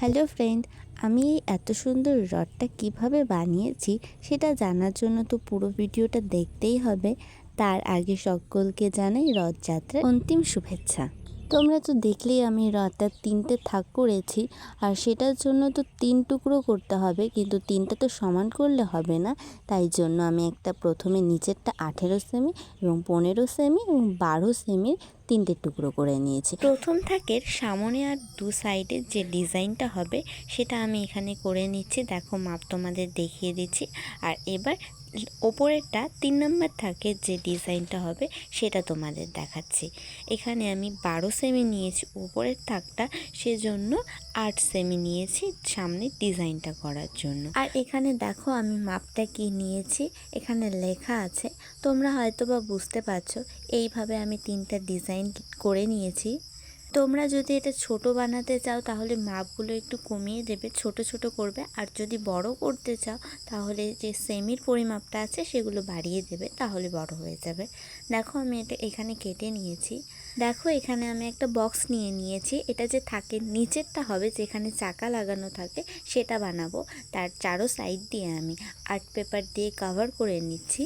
Hello friend, আমি এই এত সুন্দর রডটা কীভাবে বানিয়েছি সেটা জানার জন্য তো পুরো ভিডিওটা দেখতেই হবে। তার আগে সকলকে জানাই রথযাত্রার অন্তিম শুভেচ্ছা। তোমরা তো দেখলেই আমি রথটা তিনটে থাক করেছি, আর সেটার জন্য তো তিন টুকরো করতে হবে, কিন্তু তিনটা তো সমান করলে হবে না। তাই জন্য আমি একটা প্রথমে নিচেরটা আঠেরো সেমি এবং পনেরো সেমি এবং বারো সেমির তিনটে টুকরো করে নিয়েছি। প্রথম থাকের সামনে আর দু সাইডের যে ডিজাইনটা হবে, সেটা আমি এখানে করে নিচ্ছি। দেখো, মাপ তোমাদের দেখিয়ে দিচ্ছি। আর এবার ওপরেরটা তিন নম্বর থাকে যে ডিজাইনটা হবে সেটা তোমাদের দেখাচ্ছি। এখানে আমি বারো সেমি নিয়েছি উপরের থাকটা সেজন্য আট সেমি নিয়েছি সামনে ডিজাইনটা করার জন্য। আর এখানে দেখো আমি মাপটা কি নিয়েছি, এখানে লেখা আছে, তোমরা হয়তো বা বুঝতে পারছ, এইভাবে আমি তিনটা ডিজাইন করে নিয়েছি। তোমরা যদি এটা ছোট বানাতে চাও, তাহলে মাপগুলো একটু কমিয়ে দেবে। ছোট ছোট করবে। আর যদি বড় করতে চাও, তাহলে যে সেমির পরিমাপটা আছে, সেগুলো বাড়িয়ে দেবে, তাহলে বড় হয়ে যাবে। দেখো, আমি এটা এখানে কেটে নিয়েছি। দেখো, এখানে আমি একটা বক্স নিয়ে নিয়েছি। এটা যে থাকে, নিচেরটা হবে, যেখানে চাকা লাগানো থাকে, সেটা বানাবো। তার চারো সাইড দিয়ে আমি আর্ট পেপার দিয়ে কভার করে নিচ্ছি।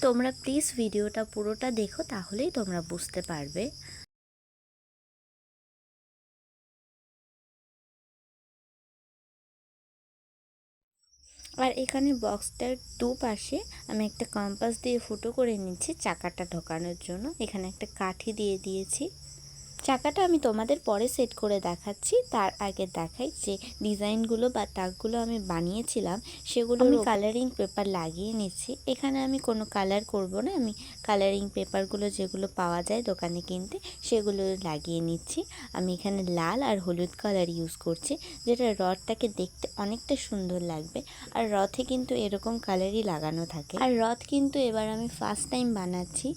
তোমরা প্লিজ ভিডিওটা পুরোটা দেখো, তাহলেই তোমরা বুঝতে পারবে। আর এখানে বক্সটার দুপাশে আমি একটা কম্পাস দিয়ে ফুটো করে নিচ্ছি চাকাটা ঢোকানোর জন্য। এখানে একটা কাঠি দিয়ে দিয়েছি। চাকাটা আমি তোমাদের পরে সেট করে দেখাচ্ছি। তার আগে দেখাই যে ডিজাইনগুলো বা টাকগুলো আমি বানিয়েছিলাম সেগুলো আমি কালারিং পেপার লাগিয়ে নিচ্ছি। এখানে আমি কোনো কালার করব না আমি কালারিং পেপারগুলো যেগুলো পাওয়া যায় দোকানে কিনতে সেগুলো লাগিয়ে নিচ্ছি। আমি এখানে লাল আর হলুদ কালার ইউজ করছি যেটা রথটাকে দেখতে অনেকটা সুন্দর লাগবে। আর রথে কিন্তু এরকম কালারই লাগানো থাকে। আর রথ কিন্তু এবার আমি ফার্স্ট টাইম বানাচ্ছি।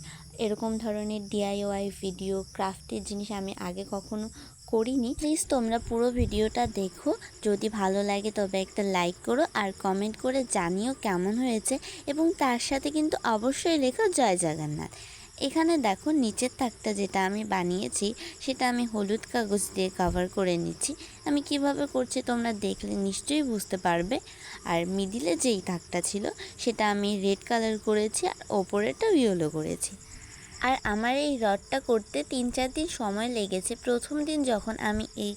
এরকম ধরনের ডিআইওয়াই ভিডিও ক্রাফটের জিনিস আমি আগে কখনো করিনি। প্লিজ তোমরা পুরো ভিডিওটা দেখো। যদি ভালো লাগে তবে একটা লাইক করো আর কমেন্ট করে জানিও কেমন হয়েছে এবং তার সাথে কিন্তু অবশ্যই লেখো জয় জগন্নাথ। এখানে দেখো নিচের থাকটা যেটা আমি বানিয়েছি, সেটা আমি হলুদ কাগজ দিয়ে কভার করে নিচ্ছি। আমি কীভাবে করছি তোমরা দেখলে নিশ্চয়ই বুঝতে পারবে। আর মিডিলে যেই থাকটা ছিল, সেটা আমি রেড কালার করেছি আর ওপরেটাও ইয়েলো করেছি। আর আমার এই রথটা করতে তিন চার দিন সময় লেগেছে। প্রথম দিন যখন আমি এই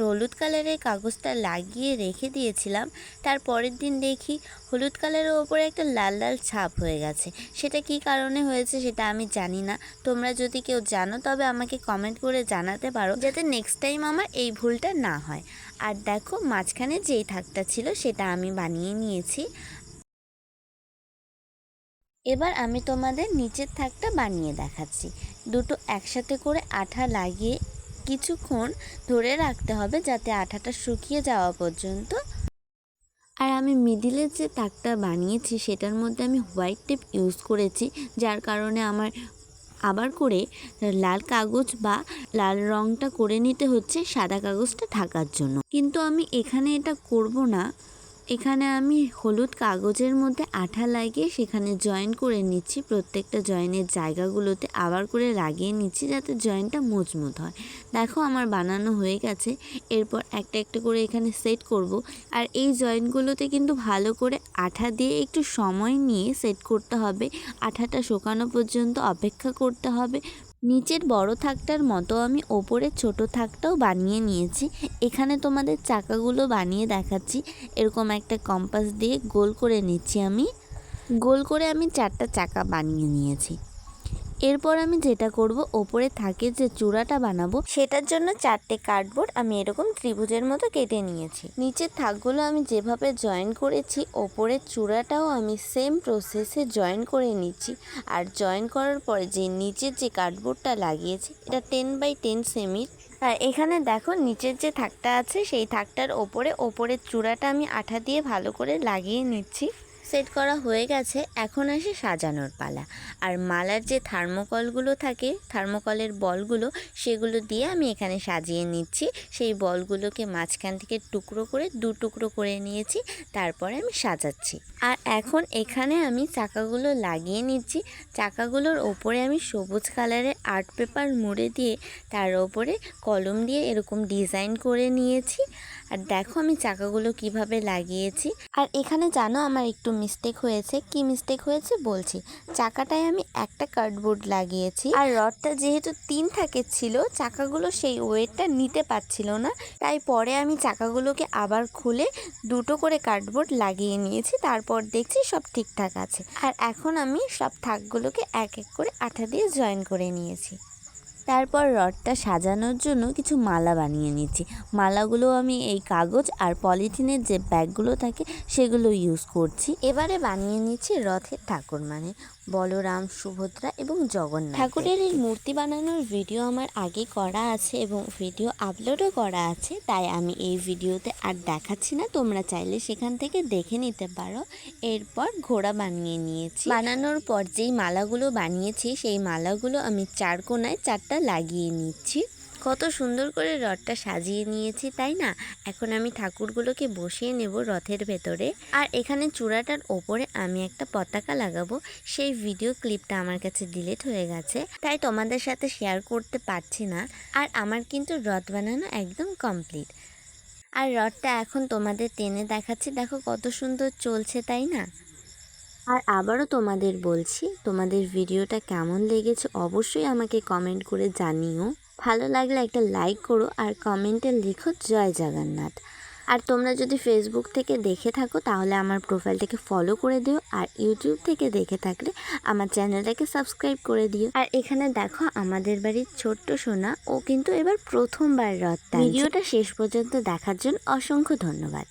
হলুদ কালারের কাগজটা লাগিয়ে রেখে দিয়েছিলাম, তার পরের দিন দেখি হলুদ কালারের ওপরে একটা লাল লাল ছাপ হয়ে গেছে। সেটা কি কারণে হয়েছে সেটা আমি জানি না। তোমরা যদি কেউ জানো, তবে আমাকে কমেন্ট করে জানাতে পারো যাতে নেক্সট টাইম আমার এই ভুলটা না হয়। আর দেখো, মাঝখানে যেই থাকটা ছিল সেটা আমি বানিয়ে নিয়েছি। এবার আমি তোমাদের নিচের থাকটা বানিয়ে দেখাচ্ছি। দুটো একসাথে করে আঠা লাগিয়ে কিছুক্ষণ ধরে রাখতে হবে যাতে আঠাটা শুকিয়ে যাওয়া পর্যন্ত। আর আমি মিডিলের যে তাকটা বানিয়েছি, সেটার মধ্যে আমি হোয়াইট টেপ ইউজ করেছি, যার কারণে আমার আবার করে লাল কাগজ বা লাল রঙটা করে নিতে হচ্ছে সাদা কাগজটা থাকার জন্য। কিন্তু আমি এখানে এটা করব না। এখানে আমি হলুদ কাগজের মধ্যে আঠা লাগিয়ে সেখানে জয়েন করে নিচ্ছি। প্রত্যেকটা জয়েনের জায়গাগুলোতে আবার করে লাগিয়ে নিচ্ছি যাতে জয়েনটা মজবুত হয়। দেখো আমার বানানো হয়ে গেছে। এরপর একটা একটা করে এখানে সেট করব। আর এই জয়েন্টগুলোতে কিন্তু ভালো করে আঠা দিয়ে একটু সময় নিয়ে সেট করতে হবে। আঠাটা শোকানো পর্যন্ত অপেক্ষা করতে হবে। নিচের বড় থাকটার মতো আমি ওপরে ছোট থাকটাও বানিয়ে নিয়েছি। এখানে তোমাদের চাকাগুলো বানিয়ে দেখাচ্ছি। এরকম একটা কম্পাস দিয়ে গোল করে নিচ্ছি আমি। গোল করে আমি চারটা চাকা বানিয়ে নিয়েছি। এরপর আমি যেটা করব, ওপরে থাকে যে চূড়াটা বানাবো, সেটার জন্য চারটে কার্ডবোর্ড আমি এরকম ত্রিভুজের মতো কেটে নিয়েছি। নিচের থাকগুলো আমি যেভাবে জয়েন করেছি ওপরের চূড়াটাও আমি সেম প্রসেসে জয়েন করে নিচ্ছি। আর জয়েন করার পরে যে নিচের যে কার্ডবোর্ডটা লাগিয়েছি, এটা টেন বাই টেন সেমির আর এখানে দেখো নিচের যে থাকটা আছে, সেই থাকটার ওপরে, ওপরের চূড়াটা আমি আঠা দিয়ে ভালো করে লাগিয়ে নিচ্ছি। সেট করা হয়ে গেছে, এখন আসে সাজানোর পালা। আর মালার যে থার্মোকলগুলো থাকে, থার্মোকলের বলগুলো, সেগুলো দিয়ে আমি এখানে সাজিয়ে নিচ্ছি। সেই বলগুলোকে মাঝখান থেকে টুকরো করে, দু টুকরো করে নিয়েছি, তারপরে আমি সাজাচ্ছি। আর এখন এখানে আমি চাকাগুলো লাগিয়ে নিচ্ছি। চাকাগুলোর ওপরে আমি সবুজ কালারের আর্ট পেপার মুড়ে দিয়ে, তার ওপরে কলম দিয়ে এরকম ডিজাইন করে নিয়েছি। আর দেখো আমি চাকাগুলো কীভাবে লাগিয়েছি। আর এখানে জানো আমার একটু মিস্টেক হয়েছে। কি মিস্টেক হয়েছে বলছি। চাকাটায় আমি একটা কার্ডবোর্ড লাগিয়েছি। আর রডটা যেহেতু তিন থাকের ছিল, চাকাগুলো সেই ওয়েটটা নিতে পারছিল না। তাই পরে আমি চাকাগুলোকে আবার খুলে দুটো করে কার্ডবোর্ড লাগিয়ে নিয়েছি। তারপর দেখছি সব ঠিকঠাক আছে। আর এখন আমি সব থাকগুলোকে এক এক করে আঠা দিয়ে জয়েন করে নিয়েছি। তারপর রডটা সাজানোর জন্য কিছু মালা বানিয়ে নিচ্ছি। মালাগুলো আমি এই কাগজ আর পলিথিনের যে ব্যাগগুলো থাকে সেগুলো ইউজ করছি। এবারে বানিয়ে নিচ্ছি রথের ঠাকুর মানে। বলরাম, সুভদ্রা এবং জগন্নাথ। ঠাকুরের এই মূর্তি বানানোর ভিডিও আমার আগে করা আছে এবং ভিডিও আপলোডও করা আছে, তাই আমি এই ভিডিওতে আর দেখাচ্ছি না। তোমরা চাইলে সেখান থেকে দেখে নিতে পারো। এরপর ঘোড়া বানিয়ে নিয়েছি। বানানোর পর যেই মালাগুলো বানিয়েছি, সেই মালাগুলো আমি চার কোনায়, চারটা লাগিয়ে নিচ্ছি। কত সুন্দর করে রথটা সাজিয়ে নিয়েছি, তাই না? এখন আমি ঠাকুরগুলোকে বসিয়ে নেব রথের ভেতরে। আর এখানে চূড়াটার ওপরে আমি একটা পতাকা লাগাবো। সেই ভিডিও ক্লিপটা আমার কাছে ডিলিট হয়ে গেছে, তাই তোমাদের সাথে শেয়ার করতে পারছি না। আর আমার কিন্তু রথ বানানো একদম কমপ্লিট। আর রথটা এখন তোমাদের টেনে দেখাচ্ছি। দেখো কত সুন্দর চলছে, তাই না? আর আবারও তোমাদের বলছি, তোমাদের ভিডিওটা কেমন লেগেছে অবশ্যই আমাকে কমেন্ট করে জানিও। ভালো লাগলে একটা লাইক করো আর কমেন্টে লিখো জয় জগন্নাথ। আর তোমরা যদি ফেসবুক থেকে দেখে থাকো তাহলে আমার প্রোফাইলটাকে ফলো করে দিও আর ইউটিউব থেকে দেখে থাকলে আমার চ্যানেলটাকে সাবস্ক্রাইব করে দিও। আর এখানে দেখো আমাদের বাড়ির ছোট্ট সোনা, ও কিন্তু এবার প্রথমবার রথ। ভিডিওটা শেষ পর্যন্ত দেখার জন্য অসংখ্য ধন্যবাদ।